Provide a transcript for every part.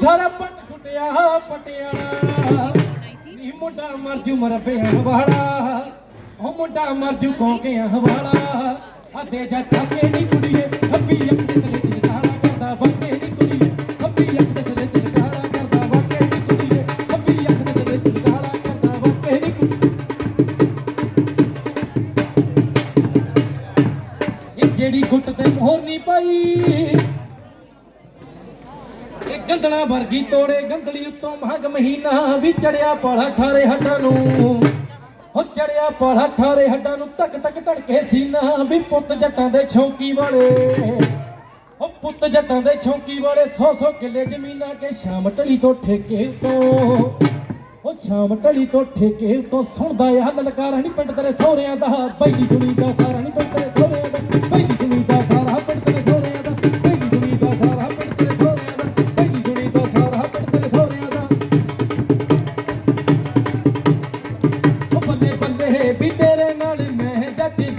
ਸਾਰਾ ਪੱਟ ਸੁੱਟਿਆ, ਪਟਿਆਲਾ। ਨੀ ਮੁੰਡਾ ਮਰ ਜੂ ਮਰ ਪਿਆ ਵਾਲਾ ਉਹ ਮੁੰਡਾ ਮਰ ਜੂ ਕੌਂਕਿਆਂ ਵਾਲਾ ਆਦੇ ਜਾ ਚਾਕੇ ਨੀ ਕੁੜੀਏ ਖੱਬੀ ਅੱਖ ਤੇ ਤੇਰੇ ਕਰਦਾ ਵਾਕੇ ਨੀ ਕੁੜੀਏ ਖੱਬੀ ਅੱਖ ਤੇ ਜਿਹੜੀ ਗੁੱਟ ਤੇ ਮੋਹਰ ਨਹੀਂ ਪਾਈ ਗੰਦਲਾ ਵਰਗੀ ਤੋੜੇ ਗੰਦਲੀ ਉੱਤੋਂ ਮਹਗ ਮਹੀਨਾ ਵੀ ਚੜਿਆ ਪਾਲਾ ਠਾਰੇ ਹੱਡਾਂ ਨੂੰ। ਹੋ ਚੜਿਆ ਪਾਲਾ ਠਾਰੇ ਹੱਡਾਂ ਨੂੰ ਤੱਕ ਤੱਕ ਧੜਕੇ ਸੀਨਾ ਵੀ ਪੁੱਤ ਜੱਟਾਂ ਦੇ ਛੌਂਕੀ ਵਾਲੇ। ਉਹ ਪੁੱਤ ਜੱਟਾਂ ਦੇ ਛੌਂਕੀ ਵਾਲੇ 100 100 ਕਿੱਲੇ ਜ਼ਮੀਨਾਂ ਕੇ ਸ਼ਾਮ ਢਲੀ ਤੋਂ ਠੇਕੇ ਤੋਂ ਉਹ ਸ਼ਾਮ ਢਲੀ ਤੋਂ ਠੇਕੇ ਤੋਂ ਸੁਣਦਾ ਆ ਲਲਕਾਰਾ ਨਹੀਂ ਪਿੰਡ ਤੇਰੇ ਸੋਹਰਿਆਂ ਦਾ, ਬੈਲੀ ਦੁਨੀ ਦਾ ਸਾਰਾ ਨਹੀਂ ਪਿੰਡ ਤੇਰੇ ਸਹੁਰਿਆਂ ਦਾ, ਬੈਲੀ get it.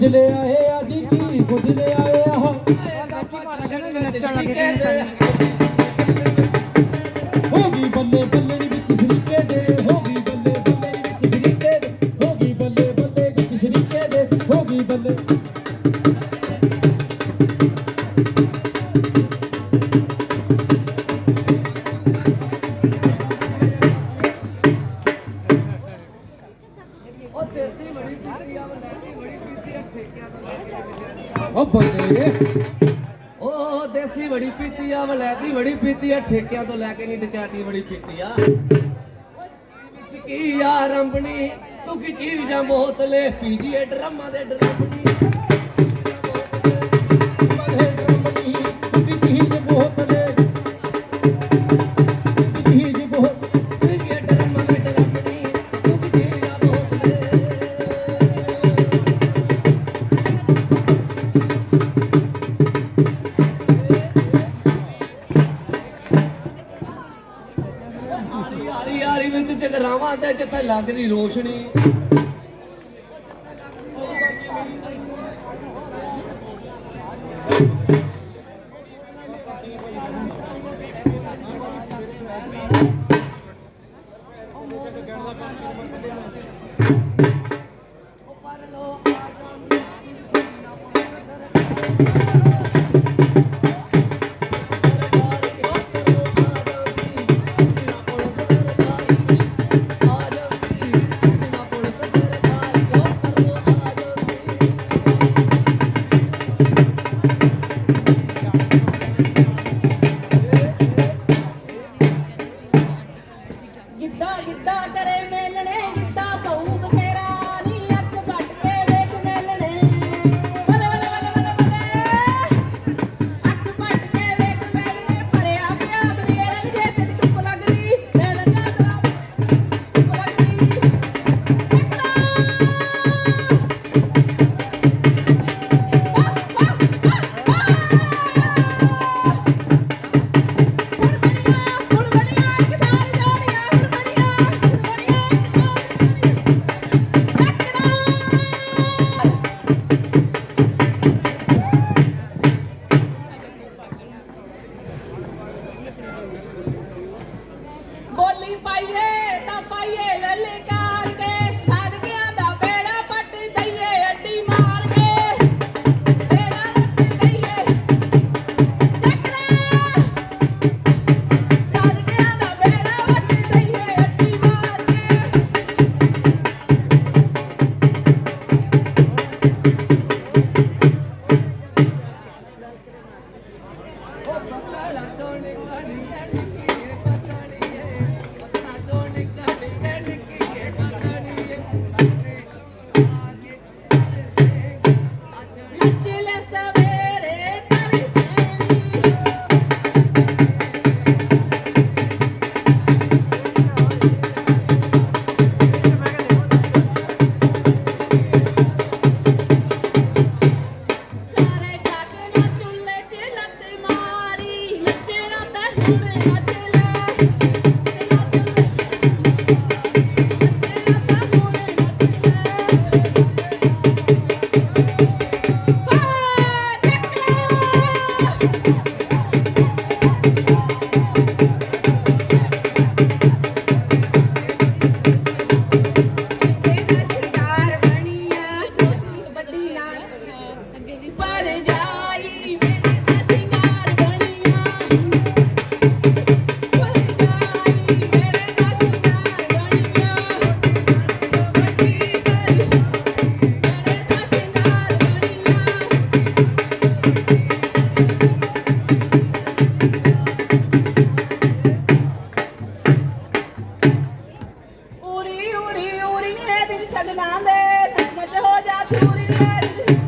ਕੀ ਆਏ ਅੱਜ ਕੀ ਕੁਝ ਆਏ ਆ। ਕੇ ਉਹ ਉਹ ਦੇਸੀ ਬੜੀ ਪੀਤੀ ਆ ਵਲੈਤੀ ਬੜੀ ਪੀਤੀ ਆ, ਠੇਕਿਆਂ ਤੋਂ ਲੈ ਕੇ ਨਹੀਂ ਡਕੈਤੀ ਬੜੀ ਪੀਤੀ ਆ। ਵਿੱਚ ਕੀ ਆ ਰੰਬਣੀ ਤੂੰ ਕੀ ਚੀਜ਼ਾਂ ਬੋਤਲੇ? ਪੀਜੀਏ ਡਰਮਾਂ ਦੇ ਡਰਮਣੀ ਆਰੀ ਆਰੀ ਵਿੱਚ ਜਗਰਾਵਾਂ ਤੇ ਜਿੱਥੇ ਲੱਗਦੀ ਰੋਸ਼ਨੀ। ਪਰ ਲੋ Thank you.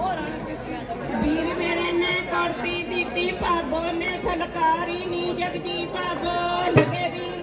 ਵੀਰ ਮੇਰੇ ਨੇ ਕਰਤੀ ਦਿੱਤੀ ਭਾਗੋ ਨੇ ਫਲਕਾਰੀ ਨੀ ਜਗਦੀ ਭਾਗੋ ਲਗੇ ਵੀਰ